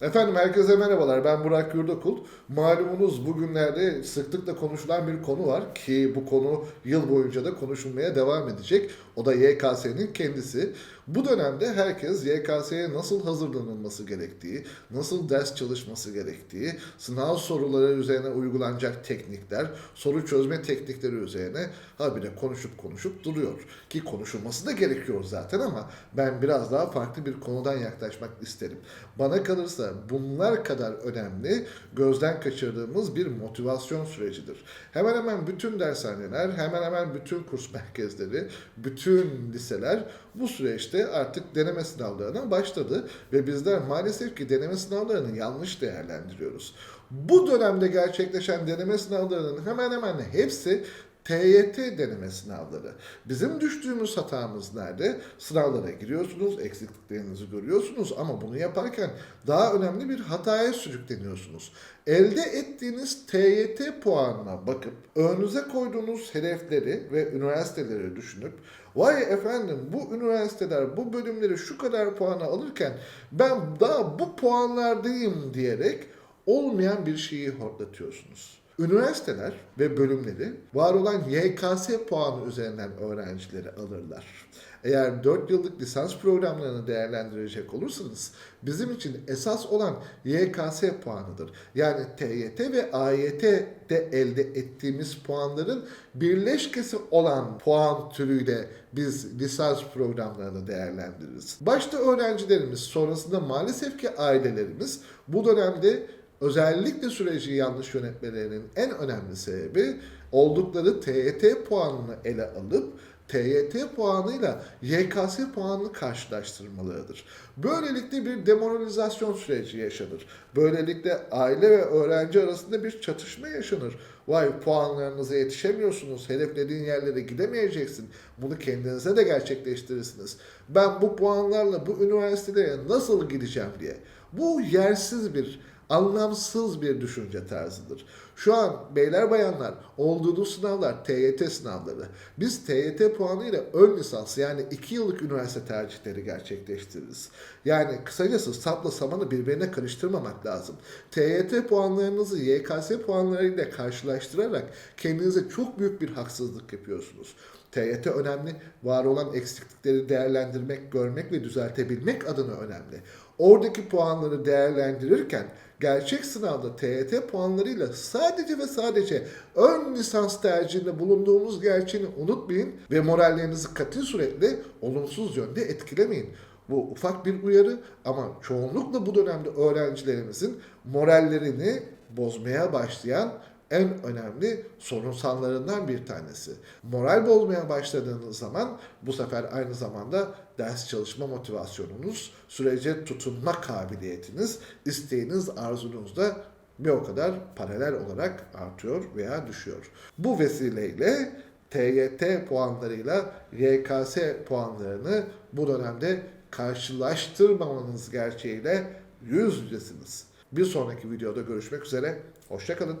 Efendim herkese merhabalar. Ben Burak Yurdakul. Malumunuz bugünlerde sıklıkla konuşulan bir konu var ki bu konu yıl boyunca da konuşulmaya devam edecek. O da YKS'nin kendisi. Bu dönemde herkes YKS'ye nasıl hazırlanılması gerektiği, nasıl ders çalışması gerektiği, sınav soruları üzerine uygulanacak teknikler, soru çözme teknikleri üzerine habire konuşup konuşup duruyor. Ki konuşulması da gerekiyor zaten ama ben biraz daha farklı bir konudan yaklaşmak isterim. Bana kalırsa bunlar kadar önemli gözden kaçırdığımız bir motivasyon sürecidir. Hemen hemen bütün dershaneler, hemen hemen bütün kurs merkezleri, bütün liseler bu süreçte artık deneme sınavlarına başladı ve bizler maalesef ki deneme sınavlarını yanlış değerlendiriyoruz. Bu dönemde gerçekleşen deneme sınavlarının hemen hemen hepsi TYT deneme sınavları. Bizim düştüğümüz hatamız nerede? Sınavlara giriyorsunuz, eksikliklerinizi görüyorsunuz ama bunu yaparken daha önemli bir hataya sürükleniyorsunuz. Elde ettiğiniz TYT puanına bakıp önünüze koyduğunuz hedefleri ve üniversiteleri düşünüp vay efendim bu üniversiteler bu bölümleri şu kadar puanı alırken ben daha bu puanlardayım diyerek olmayan bir şeyi hortlatıyorsunuz. Üniversiteler ve bölümleri var olan YKS puanı üzerinden öğrencileri alırlar. Eğer 4 yıllık lisans programlarını değerlendirecek olursanız bizim için esas olan YKS puanıdır. Yani TYT ve AYT'de elde ettiğimiz puanların birleşkesi olan puan türüyle biz lisans programlarını değerlendiririz. Başta öğrencilerimiz sonrasında maalesef ki ailelerimiz bu dönemde özellikle süreci yanlış yönetmelerinin en önemli sebebi oldukları TYT puanını ele alıp TYT puanıyla YKS puanını karşılaştırmalarıdır. Böylelikle bir demoralizasyon süreci yaşanır. Böylelikle aile ve öğrenci arasında bir çatışma yaşanır. Vay puanlarınıza yetişemiyorsunuz, hedeflediğin yerlere gidemeyeceksin. Bunu kendinize de gerçekleştirirsiniz. Ben bu puanlarla bu üniversiteye nasıl gideceğim diye. Bu yersiz bir anlamsız bir düşünce tarzıdır. Şu an beyler bayanlar olduğunuz sınavlar TYT sınavları. Biz TYT puanıyla ön lisans yani 2 yıllık üniversite tercihleri gerçekleştiririz. Yani kısacası sapla samanı birbirine karıştırmamak lazım. TYT puanlarınızı YKS puanlarıyla karşılaştırarak kendinize çok büyük bir haksızlık yapıyorsunuz. TYT önemli. Var olan eksiklikleri değerlendirmek, görmek ve düzeltebilmek adına önemli. Oradaki puanları değerlendirirken gerçek sınavda TYT puanlarıyla sadece ve sadece ön lisans tercihinde bulunduğumuz gerçeğini unutmayın ve morallerinizi katil suretle olumsuz yönde etkilemeyin. Bu ufak bir uyarı ama çoğunlukla bu dönemde öğrencilerimizin morallerini bozmaya başlayan en önemli sorunsallarından bir tanesi. Moral bozmaya başladığınız zaman bu sefer aynı zamanda ders çalışma motivasyonunuz, sürece tutunma kabiliyetiniz, isteğiniz, arzunuz da bir o kadar paralel olarak artıyor veya düşüyor. Bu vesileyle TYT puanlarıyla YKS puanlarını bu dönemde karşılaştırmamanız gerçeğiyle yüz yüzesiniz. Bir sonraki videoda görüşmek üzere. Hoşçakalın.